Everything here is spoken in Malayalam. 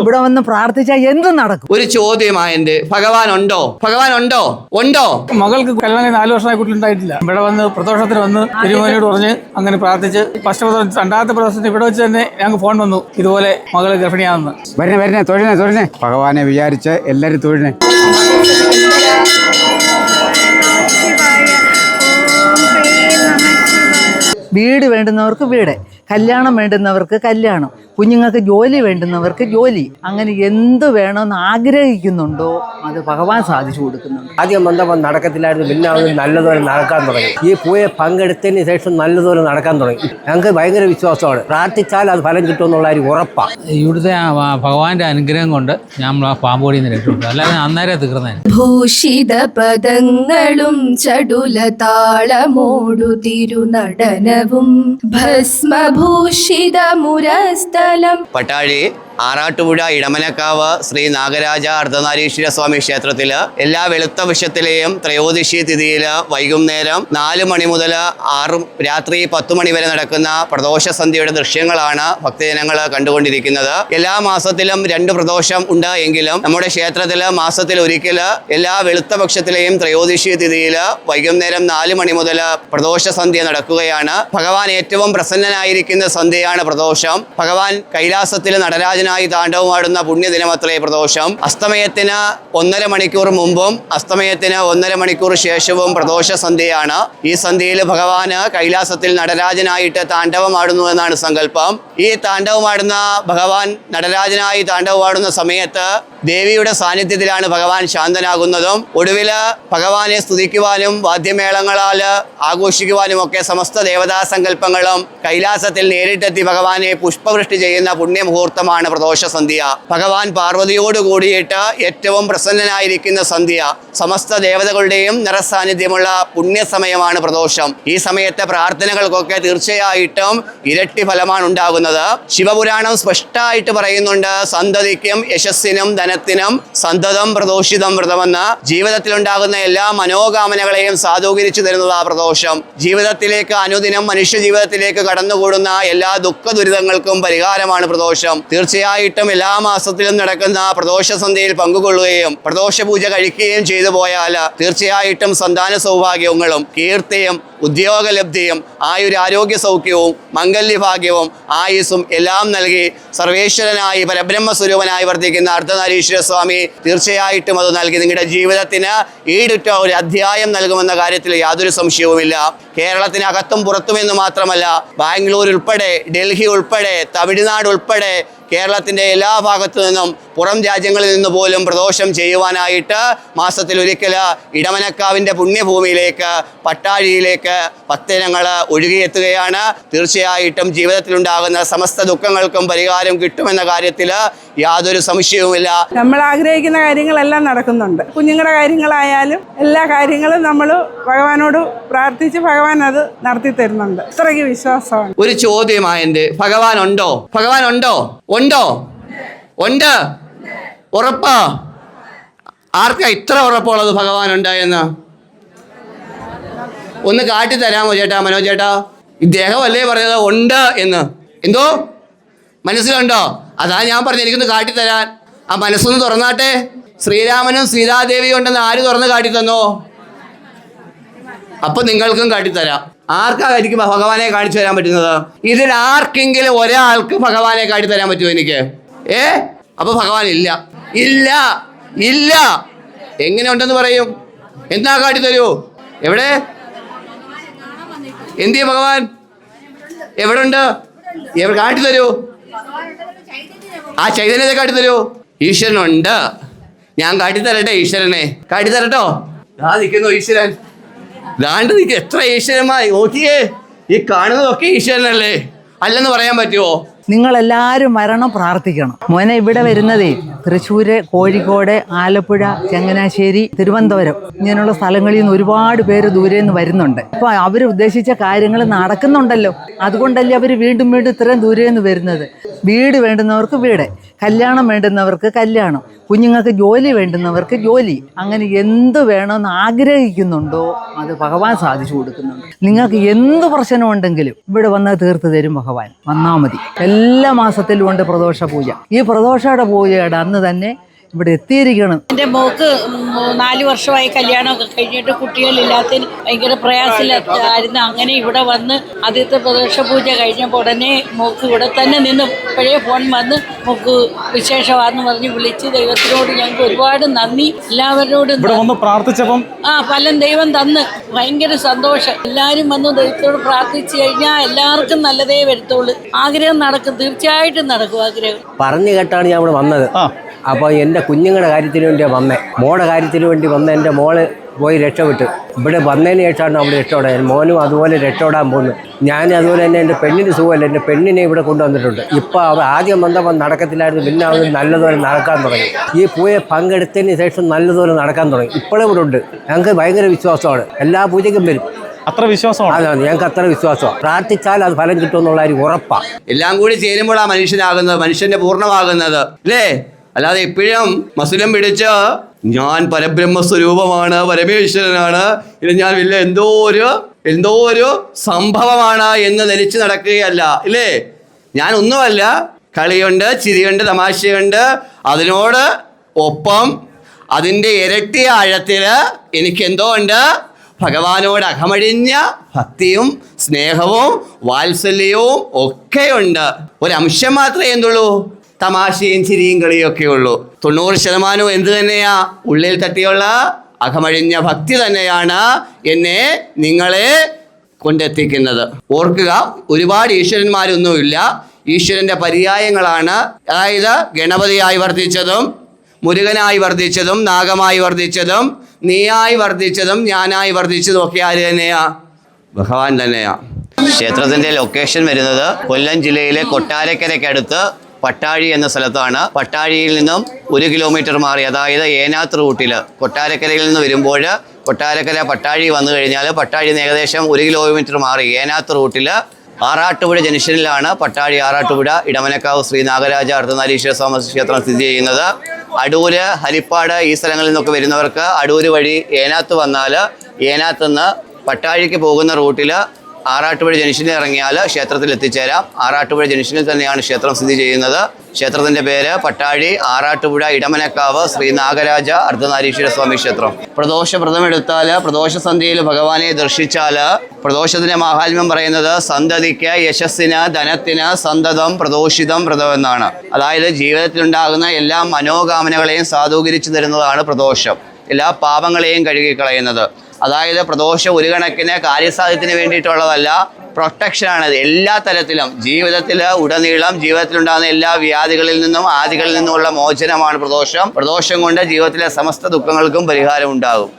ഇവിടെ വന്ന് പ്രാർത്ഥിച്ചാൽ എന്തും നടക്കും? ഒരു ചോദ്യമാ എന്റെ ഭഗവാൻ ഉണ്ടോ? ഭഗവാൻ ഉണ്ടോ? ഉണ്ടോ? മകൾക്ക് കല്യാണം നാല് വർഷമായി കുട്ടിയുണ്ടായിട്ടില്ല. ഇവിടെ വന്ന് പ്രദോഷത്തിന് വന്ന് തിരുമോനോട് പറഞ്ഞ് അങ്ങനെ പ്രാർത്ഥിച്ച് ഫസ്റ്റ് പ്രദോഷം രണ്ടാമത്തെ പ്രദോഷത്തിന് ഇവിടെ വെച്ച് തന്നെ ഞങ്ങൾക്ക് ഫോൺ വന്നു. ഇതുപോലെ മകൾ ഗർഭിണിയാണെന്ന് വരണേ വരണേ തൊഴിനെ തൊഴിനെ ഭഗവാനെ വിചാരിച്ച് എല്ലാരും തൊഴിനെ വീട് വേണ്ടുന്നവർക്ക് വീട്. കല്യാണം വേണ്ടുന്നവർക്ക് കല്യാണം കുഞ്ഞുങ്ങൾക്ക് ജോലി വേണ്ടുന്നവർക്ക് ജോലി. അങ്ങനെ എന്ത് വേണമെന്ന് ആഗ്രഹിക്കുന്നുണ്ടോ അത് ഭഗവാൻ സാധിച്ചു കൊടുക്കുന്നുണ്ട്. ആദ്യം വന്നപ്പോൾ നടക്കത്തില്ലായിരുന്നു പിന്നെ അത് നല്ലതുപോലെ നടക്കാൻ തുടങ്ങി. ഈ പൂയെ പങ്കെടുത്തതിന് ശേഷം നല്ലതുപോലെ നടക്കാൻ തുടങ്ങി. ഞങ്ങൾക്ക് ഭയങ്കര വിശ്വാസമാണ്. പ്രാർത്ഥിച്ചാൽ അത് ഫലം കിട്ടുമെന്നുള്ള ഒരു ഉറപ്പാണ് ഇവിടുത്തെ ഭഗവാന്റെ അനുഗ്രഹം കൊണ്ട് ഞാൻ ആ പാമ്പോടി നിന്ന് രക്ഷപ്പെട്ടു. അല്ലാതെ അന്നേരം തീർന്നേ ഭൂഷിത പദങ്ങളും ചടുല താളമോടു തിരുനടനവും ഭസ്മഭൂഷിത മുരസ്ഥലം. പട്ടാഴി ആറാട്ടുപുഴ ഇടമനക്കാവ് ശ്രീ നാഗരാജ അർദ്ധനാരീശ്വര സ്വാമി ക്ഷേത്രത്തിൽ എല്ലാ വെളുത്ത വിഷത്തിലെയും ത്രയോദശി തിഥിയിൽ വൈകുന്നേരം നാല് മണി മുതൽ ആറ് രാത്രി പത്ത് മണി വരെ നടക്കുന്ന പ്രദോഷ സന്ധ്യയുടെ ദൃശ്യങ്ങളാണ് ഭക്തജനങ്ങൾ കണ്ടുകൊണ്ടിരിക്കുന്നത്. എല്ലാ മാസത്തിലും രണ്ട് പ്രദോഷം ഉണ്ട് എങ്കിലും നമ്മുടെ ക്ഷേത്രത്തിൽ മാസത്തിൽ ഒരിക്കൽ എല്ലാ വെളുത്ത പക്ഷത്തിലെയും ത്രയോദശി തിഥിയിൽ വൈകുന്നേരം നാല് മണി മുതൽ പ്രദോഷ സന്ധ്യ നടക്കുകയാണ്. ഭഗവാൻ ഏറ്റവും പ്രസന്നനായിരിക്കുന്ന സന്ധ്യയാണ് പ്രദോഷം. ഭഗവാൻ കൈലാസത്തിൽ നടരാജനായി താണ്ഡവമാടുന്ന പുണ്യദിനമത്രേ പ്രദോഷം. അസ്തമയത്തിന് ഒന്നര മണിക്കൂർ മുമ്പും അസ്തമയത്തിന് ഒന്നര മണിക്കൂർ ശേഷവും പ്രദോഷ സന്ധ്യയാണ്. ഈ സന്ധ്യയിൽ ഭഗവാന് കൈലാസത്തിൽ നടരാജനായിട്ട് താണ്ഡവമാടുന്നു എന്നാണ് സങ്കല്പം. ഈ താണ്ഡവമാടുന്ന ഭഗവാൻ നടരാജനായി താണ്ഡവമാടുന്ന സമയത്ത് ദേവിയുടെ സാന്നിധ്യത്തിലാണ് ഭഗവാൻ ശാന്തനാകുന്നതും. ഒടുവിൽ ഭഗവാനെ സ്തുതിക്കുവാനും വാദ്യമേളങ്ങളാൽ ആഘോഷിക്കുവാനും ഒക്കെ സമസ്ത ദേവതാ സങ്കല്പങ്ങളും കൈലാസത്തിൽ നേരിട്ടെത്തി ഭഗവാനെ പുഷ്പവൃഷ്ടി ചെയ്യുന്ന പുണ്യമുഹൂർത്തമാണ് പ്രദോഷ സന്ധ്യ. ഭഗവാൻ പാർവതിയോട് കൂടിയിട്ട് ഏറ്റവും പ്രസന്നനായിരിക്കുന്ന സന്ധ്യ സമസ്ത ദേവതകളുടെയും നിറസാന്നിധ്യമുള്ള പുണ്യസമയമാണ് പ്രദോഷം. ഈ സമയത്തെ പ്രാർത്ഥനകൾക്കൊക്കെ തീർച്ചയായിട്ടും ഇരട്ടി ഫലമാണ് ഉണ്ടാകുന്നത്. ശിവപുരാണം സ്പഷ്ടമായിട്ട് പറയുന്നുണ്ട് സന്തതിക്കും യശസ്സിനും ധനത്തിനും സന്തതം പ്രദോഷിതം വ്രതമെന്ന്. ജീവിതത്തിലുണ്ടാകുന്ന എല്ലാ മനോകാമനകളെയും സാധൂകരിച്ചു തരുന്നത് ആ പ്രദോഷം. ജീവിതത്തിലേക്ക് അനുദിനം മനുഷ്യ ജീവിതത്തിലേക്ക് കടന്നുകൂടുന്ന എല്ലാ ദുഃഖ ദുരിതങ്ങൾക്കും പരിഹാരമാണ് പ്രദോഷം. തീർച്ചയായിട്ടും എല്ലാ മാസത്തിലും നടക്കുന്ന പ്രദോഷ സന്ധ്യയിൽ പങ്കുകൊള്ളുകയും പ്രദോഷ പൂജ കഴിക്കുകയും ചെയ്തു പോയാൽ തീർച്ചയായിട്ടും സന്താന സൗഭാഗ്യങ്ങളും കീർത്തിയും ഉദ്യോഗലബ്ധിയും ആയുരാരോഗ്യ സൗഖ്യവും മംഗല്യഭാഗ്യവും ആയുസ്സും എല്ലാം നൽകി സർവേശ്വരനായി പരബ്രഹ്മസ്വരൂപനായി വർദ്ധിക്കുന്ന അർദ്ധനാരീശ്വര സ്വാമി തീർച്ചയായിട്ടും അത് നൽകി. നിങ്ങളുടെ ജീവിതത്തിന് ഈടുറ്റ ഒരു അധ്യായം നൽകുമെന്ന കാര്യത്തിൽ യാതൊരു സംശയവുമില്ല. കേരളത്തിനകത്തും പുറത്തുമെന്ന് മാത്രമല്ല ബാംഗ്ലൂർ ഉൾപ്പെടെ ഡൽഹി ഉൾപ്പെടെ തമിഴ്നാട് ഉൾപ്പെടെ കേരളത്തിന്റെ എല്ലാ ഭാഗത്തു നിന്നും പുറം രാജ്യങ്ങളിൽ നിന്ന് പോലും പ്രദോഷം ചെയ്യുവാനായിട്ട് മാസത്തിൽ ഒരിക്കൽ ഇടമനക്കാവിന്റെ പുണ്യഭൂമിയിലേക്ക് പട്ടാഴിയിലേക്ക് ഭക്തജനങ്ങൾ ഒഴുകിയെത്തുകയാണ്. തീർച്ചയായിട്ടും ജീവിതത്തിലുണ്ടാകുന്ന സമസ്ത ദുഃഖങ്ങൾക്കും പരിഹാരം കിട്ടുമെന്ന കാര്യത്തിൽ യാതൊരു സംശയവുമില്ല. നമ്മൾ ആഗ്രഹിക്കുന്ന കാര്യങ്ങളെല്ലാം നടക്കുന്നുണ്ട്. കുഞ്ഞുങ്ങളുടെ കാര്യങ്ങളായാലും എല്ലാ കാര്യങ്ങളും നമ്മൾ ഭഗവാനോട് പ്രാർത്ഥിച്ച് ഭഗവാൻ അത് നടത്തി തരുന്നുണ്ട്. ഇത്രയ്ക്ക് വിശ്വാസമാണ്. ഒരു ചോദ്യമായ എന്റെ ഭഗവാൻ ഉണ്ടോ? ഭഗവാൻ ഉണ്ടോ? ഉണ്ടോ? ഉണ്ട്. ഉറപ്പാ? ആർക്കാ ഇത്ര ഉറപ്പുള്ളത് ഭഗവാൻ ഉണ്ടായെന്ന് ഒന്ന് കാട്ടി തരാമോ ചേട്ടാ മനോജ് ചേട്ടാ? ഇദ്ദേഹം അല്ലേ പറഞ്ഞത് ഉണ്ട് എന്ന്. എന്തോ? മനസ്സിലുണ്ടോ? അതാ ഞാൻ പറഞ്ഞത് എനിക്കൊന്ന് കാട്ടി തരാൻ. ആ മനസ്സൊന്ന് തുറന്നാട്ടെ. ശ്രീരാമനും സീതാദേവിയും ഉണ്ടെന്ന് ആര് തുറന്ന് കാട്ടി തന്നോ? അപ്പൊ നിങ്ങൾക്കും കാട്ടിത്തരാം ആർക്കായിരിക്കും ഭഗവാനെ കാണിച്ചു തരാൻ പറ്റുന്നത്? ഇതിൽ ആർക്കെങ്കിലും ഒരാൾക്ക് ഭഗവാനെ കാട്ടിത്തരാൻ പറ്റുമോ എനിക്ക്? ഏ? അപ്പൊ ഭഗവാൻ ഇല്ല ഇല്ല ഇല്ല. എങ്ങനെ ഉണ്ടെന്ന് പറയും. എന്താ കാട്ടി തരൂ? എവിടെ? എന്തിയ ഭഗവാൻ? എവിടെ ഉണ്ട് എവിടെ കാട്ടിത്തരൂ ആ ചൈതന്യത്തെ കാട്ടി തരൂ. ഈശ്വരനുണ്ട്. ഞാൻ കാട്ടിത്തരട്ടെ ഈശ്വരനെ. കാട്ടിത്തരട്ടോ ആ നിൽക്കുന്നു ഈശ്വരൻ. ദാണ്ട് നിൽക്കുക എത്ര ഈശ്വരന്മാർ. നോക്കിയേ ഈ കാണുന്നതൊക്കെ ഈശ്വരനല്ലേ? അല്ലെന്ന് പറയാൻ പറ്റുമോ നിങ്ങളെല്ലാവരും മരണം പ്രാർത്ഥിക്കണം. മോനെ ഇവിടെ വരുന്നതേ തൃശ്ശൂര് കോഴിക്കോട് ആലപ്പുഴ ചങ്ങനാശ്ശേരി തിരുവനന്തപുരം ഇങ്ങനെയുള്ള സ്ഥലങ്ങളിൽ നിന്ന് ഒരുപാട് പേര് ദൂരെ നിന്ന് വരുന്നുണ്ട്. അപ്പോൾ അവർ ഉദ്ദേശിച്ച കാര്യങ്ങൾ നടക്കുന്നുണ്ടല്ലോ. അതുകൊണ്ടല്ലേ അവർ വീണ്ടും വീണ്ടും ഇത്രയും ദൂരെ നിന്ന് വരുന്നത്. വീട് വേണ്ടുന്നവർക്ക് വീട് കല്യാണം വേണ്ടുന്നവർക്ക് കല്യാണം കുഞ്ഞുങ്ങൾക്ക് ജോലി വേണ്ടുന്നവർക്ക് ജോലി. അങ്ങനെ എന്ത് വേണമെന്ന് ആഗ്രഹിക്കുന്നുണ്ടോ അത് ഭഗവാൻ സാധിച്ചു കൊടുക്കുന്നുണ്ട്. നിങ്ങൾക്ക് എന്ത് പ്രശ്നമുണ്ടെങ്കിലും ഇവിടെ വന്നാൽ തീർത്ത് തരും ഭഗവാൻ. വന്നാൽ മതി. എല്ലാ മാസത്തിലും ഉണ്ട് പ്രദോഷ പൂജ. ഈ പ്രദോഷയുടെ പൂജയുടെ അന്ന് തന്നെ ഇവിടെ എത്തിയിരിക്കണം എന്റെ മോക്ക് നാല് വർഷമായി കല്യാണമൊക്കെ കഴിഞ്ഞിട്ട് കുട്ടികളില്ലാത്തതിന് ഭയങ്കര പ്രയാസമില്ലായിരുന്നു അങ്ങനെ ഇവിടെ വന്ന് ആദ്യത്തെ പ്രദോഷ പൂജ കഴിഞ്ഞപ്പോൾ ഉടനെ മോക്ക് ഇവിടെ തന്നെ നിന്ന്. പഴയ ഫോൺ വന്ന് മോക്ക് വിശേഷമാണെന്ന് പറഞ്ഞ് വിളിച്ച് ദൈവത്തിനോട് ഞങ്ങൾക്ക് ഒരുപാട് നന്ദി. എല്ലാവരോടും പ്രാർത്ഥിച്ചപ്പം? ആ ഫലം ദൈവം തന്ന്. ഭയങ്കര സന്തോഷം. എല്ലാവരും വന്ന് ദൈവത്തോട് പ്രാർത്ഥിച്ചു കഴിഞ്ഞാൽ എല്ലാവർക്കും നല്ലതേ വരത്തുള്ളൂ. ആഗ്രഹം നടക്കും. തീർച്ചയായിട്ടും നടക്കും ആഗ്രഹം. പറഞ്ഞു കേട്ടാണ് ഞാൻ ഇവിടെ വന്നത്. ആ. അപ്പോൾ എന്റെ കുഞ്ഞുങ്ങളുടെ കാര്യത്തിന് വേണ്ടി വന്നേ. മോളുടെ കാര്യത്തിന് വേണ്ടി വന്ന എന്റെ മോൾ പോയി രക്ഷപ്പെട്ടു. ഇവിടെ വന്നതിന് ശേഷമാണ് അവിടെ രക്ഷപ്പെടാൻ. മോനും അതുപോലെ രക്ഷപ്പെടാൻ പോകുന്നു ഞാൻ അതുപോലെ തന്നെ എന്റെ പെണ്ണിന് സുഖമല്ല. എന്റെ പെണ്ണിനെ ഇവിടെ കൊണ്ടുവന്നിട്ടുണ്ട്. ഇപ്പോൾ അവർ ആദ്യം വന്നപ്പോൾ നടക്കത്തില്ലായിരുന്നു. പിന്നെ അവർ നല്ലതുപോലെ നടക്കാൻ തുടങ്ങി. ഈ പൂയെ പങ്കെടുത്തതിന് ശേഷം നല്ലതുപോലെ നടക്കാൻ തുടങ്ങി. ഇപ്പോഴും ഇവിടെ ഉണ്ട്. ഞങ്ങൾക്ക് ഭയങ്കര വിശ്വാസമാണ്. എല്ലാ പൂജയ്ക്കും വരും. അത്ര വിശ്വാസമാണ്? അതാണ്. ഞങ്ങൾക്ക് അത്ര വിശ്വാസമാണ്. പ്രാർത്ഥിച്ചാൽ അത് ഫലം കിട്ടുമെന്നുള്ള ഒരു ഉറപ്പാണ് എല്ലാം കൂടി ചേരുമ്പോഴാണ് മനുഷ്യനാകുന്നത്. മനുഷ്യന്റെ പൂർണമാകുന്നത്. അല്ലേ? അല്ലാതെ എപ്പോഴും മസുലം പിടിച്ച് ഞാൻ പരബ്രഹ്മ സ്വരൂപമാണ് പരമേശ്വരനാണ്. ഇത് ഞാൻ വലിയ എന്തോ ഒരു എന്തോ ഒരു സംഭവമാണ് എന്ന് ധരിച്ചു നടക്കുകയല്ല ഇല്ലേ? ഞാൻ ഒന്നുമല്ല. കളിയുണ്ട് ചിരിയുണ്ട് തമാശയുണ്ട്. അതിനോട് ഒപ്പം അതിന്റെ ഇരട്ടി ആഴത്തിൽ എനിക്ക് എന്തോ ഉണ്ട്? ഭഗവാനോട് അകമഴിഞ്ഞ ഭക്തിയും സ്നേഹവും വാത്സല്യവും ഒക്കെയുണ്ട്. ഒരംശം മാത്രമേ എന്തുള്ളൂ. തമാശയും ചിരിയും കളിയൊക്കെ ഉള്ളൂ. തൊണ്ണൂറ് ശതമാനവും എന്ത് തന്നെയാ? ഉള്ളിൽ തട്ടിയുള്ള അകമഴിഞ്ഞ ഭക്തി തന്നെയാണ് എന്നെ നിങ്ങളെ കൊണ്ടെത്തിക്കുന്നത്. ഓർക്കുക ഒരുപാട് ഈശ്വരന്മാരൊന്നുമില്ല. ഈശ്വരന്റെ പര്യായങ്ങളാണ്. അതായത് ഗണപതിയായി വർദ്ധിച്ചതും മുരുകനായി വർദ്ധിച്ചതും നാഗമായി വർദ്ധിച്ചതും നീയായി വർദ്ധിച്ചതും ഞാനായി വർദ്ധിച്ചതും ഒക്കെ ആര് തന്നെയാ? ഭഗവാൻ തന്നെയാ. ക്ഷേത്രത്തിന്റെ ലൊക്കേഷൻ വരുന്നത് കൊല്ലം ജില്ലയിലെ കൊട്ടാരക്കരയ്ക്കടുത്ത് പട്ടാഴി എന്ന സ്ഥലത്താണ് പട്ടാഴിയിൽ നിന്നും ഒരു കിലോമീറ്റർ മാറി അതായത് ഏനാത്ത് റൂട്ടിൽ കൊട്ടാരക്കരയിൽ നിന്ന് വരുമ്പോൾ കൊട്ടാരക്കര പട്ടാഴി വന്നു കഴിഞ്ഞാൽ പട്ടാഴി ഏകദേശം ഒരു കിലോമീറ്റർ മാറി ഏനാത്ത് റൂട്ടിൽ ആറാട്ടുപുഴ ജംഗ്ഷനിലാണ് പട്ടാഴി ആറാട്ടുപുഴ ഇടമനക്കാവ് ശ്രീ നാഗരാജ അർദ്ധനാരീശ്വര സ്വാമി ക്ഷേത്രം സ്ഥിതി ചെയ്യുന്നത്. അടൂര് ഹരിപ്പാട് ഈ സ്ഥലങ്ങളിൽ നിന്നൊക്കെ വരുന്നവർക്ക് അടൂര് വഴി ഏനാത്ത് വന്നാൽ ഏനാത്ത് നിന്ന് പട്ടാഴിക്ക് പോകുന്ന റൂട്ടിൽ ആറാട്ടുപുഴ ജംഗ്ഷനിൽ ഇറങ്ങിയാൽ ക്ഷേത്രത്തിൽ എത്തിച്ചേരാം ആറാട്ടുപുഴ ജംഗ്ഷനിൽ തന്നെയാണ് ക്ഷേത്രം സ്ഥിതി ചെയ്യുന്നത്. ക്ഷേത്രത്തിന്റെ പേര് പട്ടാഴി ആറാട്ടുപുഴ ഇടമനക്കാവ് ശ്രീ നാഗരാജ അർദ്ധനാരീശ്വര സ്വാമി ക്ഷേത്രം. പ്രദോഷ വ്രതം എടുത്താൽ പ്രദോഷ സന്ധ്യയിൽ ഭഗവാനെ ദർശിച്ചാൽ പ്രദോഷത്തിന്റെ മാഹാത്മ്യം പറയുന്നത് സന്തതിക്ക് യശസ്സിന് ധനത്തിന് സന്തതം പ്രദോഷിതം വ്രതം എന്നാണ്. അതായത് ജീവിതത്തിലുണ്ടാകുന്ന എല്ലാ മനോകാമനകളെയും സാധൂകരിച്ചു തരുന്നതാണ് പ്രദോഷം. എല്ലാ പാപങ്ങളെയും കഴുകിക്കളയുന്നത്. അതായത് പ്രദോഷം ഒരു കണക്കിന് കാര്യസാധ്യത്തിന് വേണ്ടിയിട്ടുള്ളതല്ല പ്രൊട്ടക്ഷനാണ് എല്ലാ തരത്തിലും. ജീവിതത്തിൽ ഉടനീളം ജീവിതത്തിലുണ്ടാകുന്ന എല്ലാ വ്യാധികളിൽ നിന്നും ആദികളിൽ നിന്നുമുള്ള മോചനമാണ് പ്രദോഷം. പ്രദോഷം കൊണ്ട് ജീവിതത്തിലെ സമസ്ത ദുഃഖങ്ങൾക്കും പരിഹാരം ഉണ്ടാകും